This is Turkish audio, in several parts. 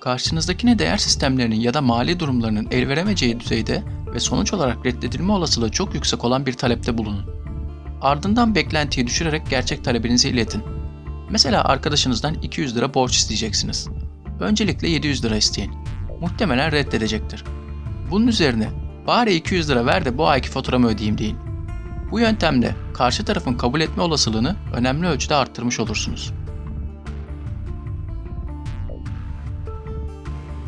karşınızdakine değer sistemlerinin ya da mali durumlarının el veremeyeceği düzeyde ve sonuç olarak reddedilme olasılığı çok yüksek olan bir talepte bulunun. Ardından beklentiyi düşürerek gerçek talebinizi iletin. Mesela arkadaşınızdan 200 lira borç isteyeceksiniz. Öncelikle 700 lira isteyin. Muhtemelen reddedecektir. Bunun üzerine bari 200 lira ver de bu ayki faturamı ödeyeyim deyin. Bu yöntemle karşı tarafın kabul etme olasılığını önemli ölçüde arttırmış olursunuz.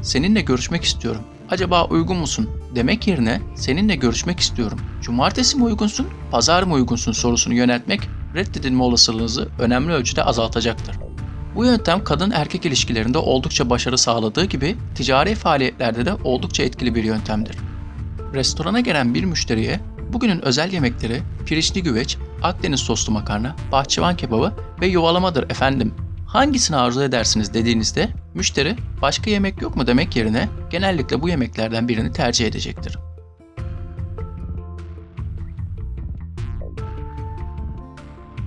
Seninle görüşmek istiyorum. Acaba uygun musun? Demek yerine seninle görüşmek istiyorum. Cumartesi mi uygunsun, pazar mı uygunsun sorusunu yöneltmek reddedilme olasılığınızı önemli ölçüde azaltacaktır. Bu yöntem kadın erkek ilişkilerinde oldukça başarı sağladığı gibi ticari faaliyetlerde de oldukça etkili bir yöntemdir. Restorana gelen bir müşteriye bugünün özel yemekleri pirinçli güveç, Akdeniz soslu makarna, bahçıvan kebabı ve yuvalamadır efendim. Hangisini arzu edersiniz dediğinizde müşteri başka yemek yok mu demek yerine genellikle bu yemeklerden birini tercih edecektir.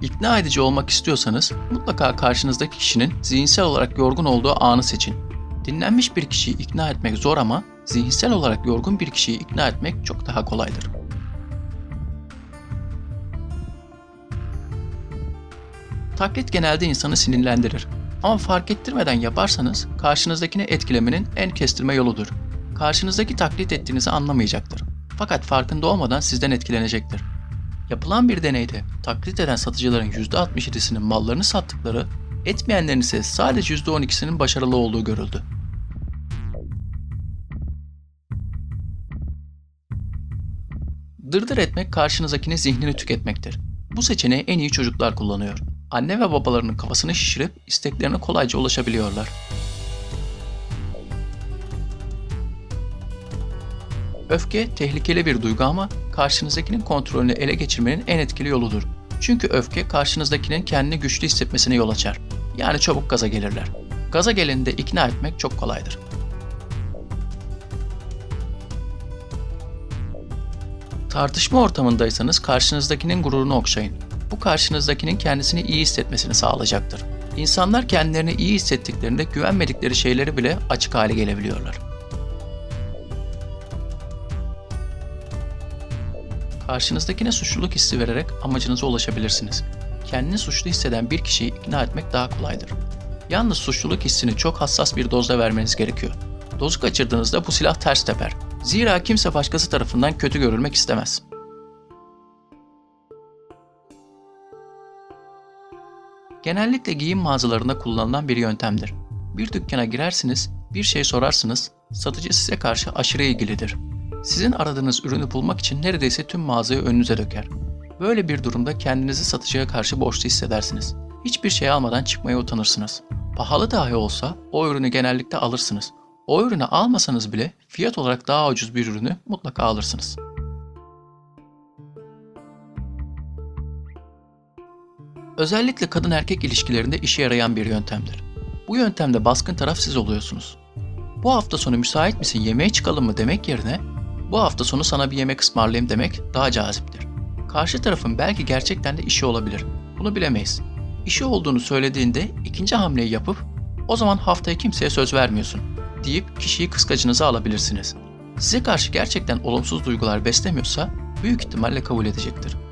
İkna edici olmak istiyorsanız mutlaka karşınızdaki kişinin zihinsel olarak yorgun olduğu anı seçin. Dinlenmiş bir kişiyi ikna etmek zor ama zihinsel olarak yorgun bir kişiyi ikna etmek çok daha kolaydır. Taklit genelde insanı sinirlendirir. Ama fark ettirmeden yaparsanız karşınızdakini etkilemenin en kestirme yoludur. Karşınızdaki taklit ettiğinizi anlamayacaktır. Fakat farkında olmadan sizden etkilenecektir. Yapılan bir deneyde taklit eden satıcıların %67'sinin mallarını sattıkları, etmeyenlerin ise sadece %12'sinin başarılı olduğu görüldü. Dırdır etmek karşınızdakinin zihnini tüketmektir. Bu seçeneği en iyi çocuklar kullanıyor. Anne ve babalarının kafasını şişirip isteklerine kolayca ulaşabiliyorlar. Öfke tehlikeli bir duygu ama karşınızdakinin kontrolünü ele geçirmenin en etkili yoludur. Çünkü öfke karşınızdakinin kendini güçlü hissetmesine yol açar. Yani çabuk gaza gelirler. Gaza geleni de ikna etmek çok kolaydır. Tartışma ortamındaysanız karşınızdakinin gururunu okşayın. Bu karşınızdakinin kendisini iyi hissetmesini sağlayacaktır. İnsanlar kendilerini iyi hissettiklerinde güvenmedikleri şeyleri bile açık hale gelebiliyorlar. Karşınızdakine suçluluk hissi vererek amacınıza ulaşabilirsiniz. Kendini suçlu hisseden bir kişiyi ikna etmek daha kolaydır. Yalnız suçluluk hissini çok hassas bir dozda vermeniz gerekiyor. Dozu kaçırdığınızda bu silah ters teper. Zira kimse başkası tarafından kötü görülmek istemez. Genellikle giyim mağazalarında kullanılan bir yöntemdir. Bir dükkana girersiniz, bir şey sorarsınız, satıcı size karşı aşırı ilgilidir. Sizin aradığınız ürünü bulmak için neredeyse tüm mağazayı önünüze döker. Böyle bir durumda kendinizi satıcıya karşı borçlu hissedersiniz. Hiçbir şey almadan çıkmaya utanırsınız. Pahalı dahi olsa o ürünü genellikle alırsınız. O ürünü almasanız bile fiyat olarak daha ucuz bir ürünü mutlaka alırsınız. Özellikle kadın erkek ilişkilerinde işe yarayan bir yöntemdir. Bu yöntemde baskın taraf siz oluyorsunuz. Bu hafta sonu müsait misin yemeğe çıkalım mı demek yerine bu hafta sonu sana bir yemek ısmarlayayım demek daha caziptir. Karşı tarafın belki gerçekten de işi olabilir. Bunu bilemeyiz. İşi olduğunu söylediğinde ikinci hamleyi yapıp o zaman haftaya kimseye söz vermiyorsun deyip kişiyi kıskacınıza alabilirsiniz. Size karşı gerçekten olumsuz duygular beslemiyorsa büyük ihtimalle kabul edecektir.